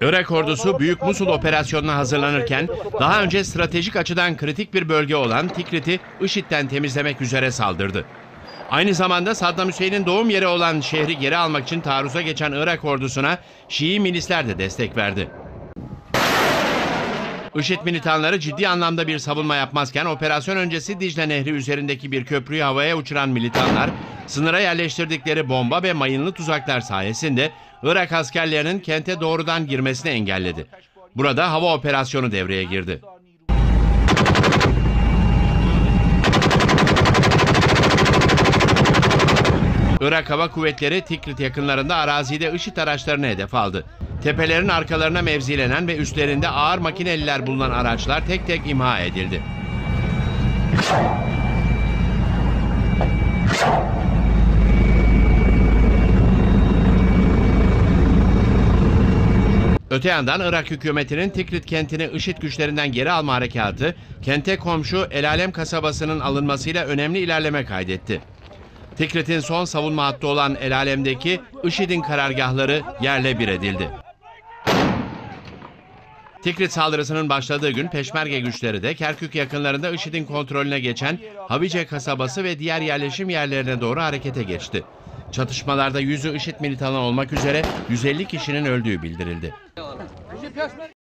Irak ordusu Büyük Musul operasyonuna hazırlanırken daha önce stratejik açıdan kritik bir bölge olan Tikrit'i IŞİD'den temizlemek üzere saldırdı. Aynı zamanda Saddam Hüseyin'in doğum yeri olan şehri geri almak için taarruza geçen Irak ordusuna Şii milisler de destek verdi. IŞİD militanları ciddi anlamda bir savunma yapmazken operasyon öncesi Dicle Nehri üzerindeki bir köprüyü havaya uçuran militanlar sınıra yerleştirdikleri bomba ve mayınlı tuzaklar sayesinde Irak askerlerinin kente doğrudan girmesini engelledi. Burada hava operasyonu devreye girdi. Irak Hava Kuvvetleri Tikrit yakınlarında arazide IŞİD araçlarını hedef aldı. Tepelerin arkalarına mevzilenen ve üstlerinde ağır makineliler bulunan araçlar tek tek imha edildi. Öte yandan Irak hükümetinin Tikrit kentini IŞİD güçlerinden geri alma harekatı, kente komşu El Alem kasabasının alınmasıyla önemli ilerleme kaydetti. Tikrit'in son savunma hattı olan El Alem'deki IŞİD'in karargahları yerle bir edildi. Tikrit saldırısının başladığı gün Peşmerge güçleri de Kerkük yakınlarında IŞİD'in kontrolüne geçen Havice kasabası ve diğer yerleşim yerlerine doğru harekete geçti. Çatışmalarda yüzü IŞİD militanı olmak üzere 150 kişinin öldüğü bildirildi.